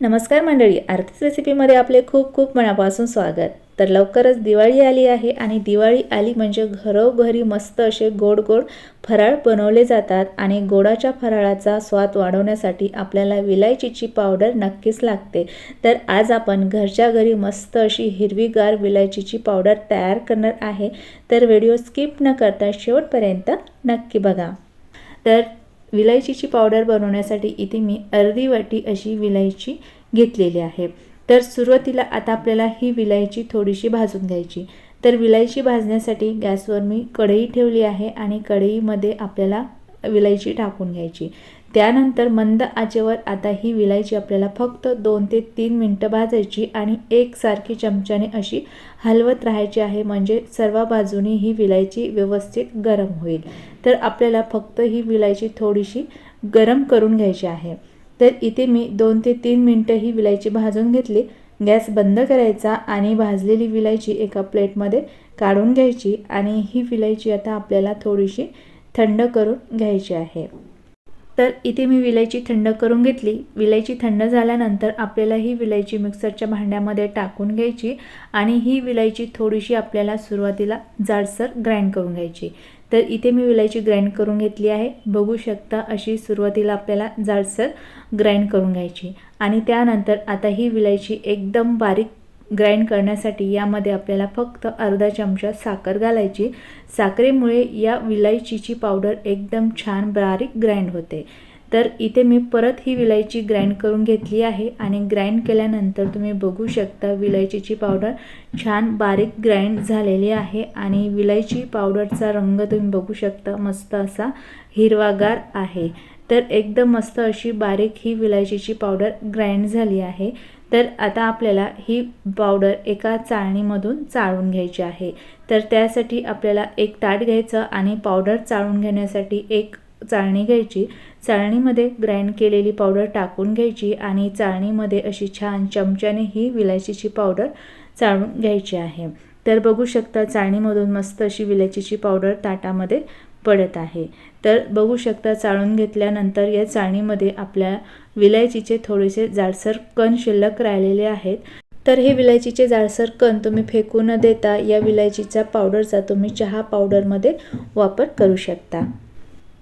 नमस्कार मंडळी आरतीच रेसिपीमध्ये आपले खूप खूप मनापासून स्वागत. तर लवकरच दिवाळी आली आहे आणि दिवाळी आली म्हणजे घरोघरी मस्त असे गोड गोड फराळ बनवले जातात आणि गोडाच्या फराळाचा स्वाद वाढवण्यासाठी आपल्याला विलायचीची पावडर नक्कीच लागते. तर आज आपण घरच्या घरी मस्त अशी हिरवीगार विलायचीची पावडर तयार करणार आहे. तर व्हिडिओ स्किप न करता शेवटपर्यंत नक्की बघा. तर विलायचीची पावडर बनवण्यासाठी इथे मी अर्धी वाटी अशी विलायची घेतलेली आहे. तर सुरुवातीला आता आपल्याला ही विलायची थोडीशी भाजून घ्यायची. तर विलायची भाजण्यासाठी गॅसवर मी कढई ठेवली आहे आणि कढईमध्ये आपल्याला विलायची टाकून घ्यायची. त्यानंतर मंद आचेवर आता ही विलायची आपल्याला फक्त दोन ते तीन मिनटं भाजायची आणि एकसारखी चमच्याने अशी हलवत राहायची आहे. म्हणजे सर्व बाजूनी ही विलायची व्यवस्थित गरम होईल. तर आपल्याला फक्त ही विलायची थोडीशी गरम करून घ्यायची आहे. तर इथे मी दोन ते तीन मिनटं ही विलायची भाजून घेतली. गॅस बंद करायचा आणि भाजलेली विलायची एका प्लेटमध्ये काढून घ्यायची आणि ही विलायची आता आपल्याला थोडीशी थंड करून घ्यायची आहे. तर इथे मी विलायची थंड करून घेतली. विलायची थंड झाल्यानंतर आपल्याला ही विलायची मिक्सरच्या भांड्यामध्ये टाकून घ्यायची आणि ही विलायची थोडीशी आपल्याला सुरुवातीला जाडसर ग्राइंड करून घ्यायची. तर इथे मी विलायची ग्राइंड करून घेतली आहे. बघू शकता अशी सुरुवातीला आपल्याला जाडसर ग्राइंड करून घ्यायची. आणि त्यानंतर आता ही विलायची एकदम बारीक ग्राइंड करण्यासाठी यामध्ये आपल्याला फक्त अर्धा चमचा साखर घालायची. साखरेमुळे या विलायचीची पावडर एकदम छान बारीक ग्राइंड होते. तर इथे मी परत ही विलायची ग्राइंड करून घेतली आहे आणि ग्राइंड केल्यानंतर तुम्ही बघू शकता विलायचीची पावडर छान बारीक ग्राइंड झालेली आहे आणि विलायची पावडरचा रंग तुम्ही बघू शकता मस्त असा हिरवागार आहे. तर एकदम मस्त अशी बारीक ही विलायचीची पावडर ग्राइंड झाली आहे. तर आता आपल्याला ही पावडर एका चाळणीमधून चाळून घ्यायची आहे. तर त्यासाठी आपल्याला एक ताट घ्यायचं आणि पावडर चाळून घेण्यासाठी एक चाळणी घ्यायची. चाळणीमध्ये ग्राइंड केलेली पावडर टाकून घ्यायची आणि चाळणीमध्ये अशी छान चमच्याने ही विलायचीची पावडर चाळून घ्यायची आहे. तर बघू शकता चाळणीमधून मस्त अशी विलायचीची पावडर ताटामध्ये पडत आहे. तर बघू शकता चाळून घेतल्यानंतर या चाळणीमध्ये आपल्या विलायचीचे थोडेसे जाडसर कण शिल्लक राहिलेले आहेत. तर हे विलायचीचे जाडसर कण तुम्ही फेकू न देता या विलायचीचा पावडरचा तुम्ही चहा पावडरमध्ये वापर करू शकता.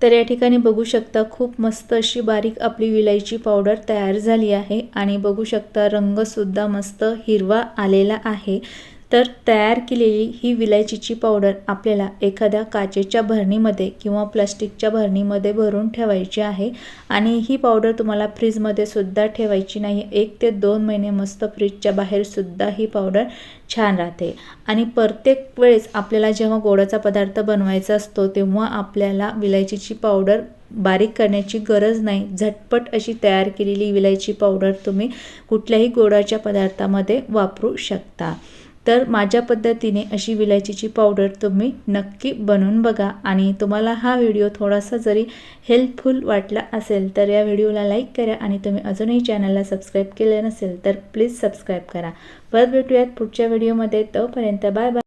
तर या ठिकाणी बघू शकता खूप मस्त अशी बारीक आपली विलायची पावडर तयार झाली आहे. आणि बघू शकता रंगसुद्धा मस्त हिरवा आलेला आहे. तर तयार केलेली ही विलायचीची पावडर आपल्याला एखाद्या काचेच्या भरणीमध्ये किंवा प्लास्टिकच्या भरणीमध्ये भरून ठेवायची आहे. आणि ही पावडर तुम्हाला फ्रीजमध्ये सुद्धा ठेवायची नाही. एक ते दोन महिने मस्त फ्रीजच्या बाहेरसुद्धा ही पावडर छान राहते. आणि प्रत्येक वेळेस आपल्याला जेव्हा गोडाचा पदार्थ बनवायचा असतो तेव्हा आपल्याला विलायचीची पावडर बारीक करण्याची गरज नाही. झटपट अशी तयार केलेली विलायची पावडर तुम्ही कुठल्याही गोडाच्या पदार्थामध्ये वापरू शकता. तर माझ्या पद्धतीने अशी विलायचीची पावडर तुम्ही नक्की बनवून बघा. आणि तुम्हाला हा व्हिडिओ थोडासा जरी हेल्पफुल वाटला असेल तर या व्हिडिओला लाईक करा आणि तुम्ही अजूनही चॅनलला सबस्क्राईब केलं नसेल तर प्लीज सबस्क्राईब करा. परत भेटूयात पुढच्या व्हिडिओमध्ये तोपर्यंत बाय बाय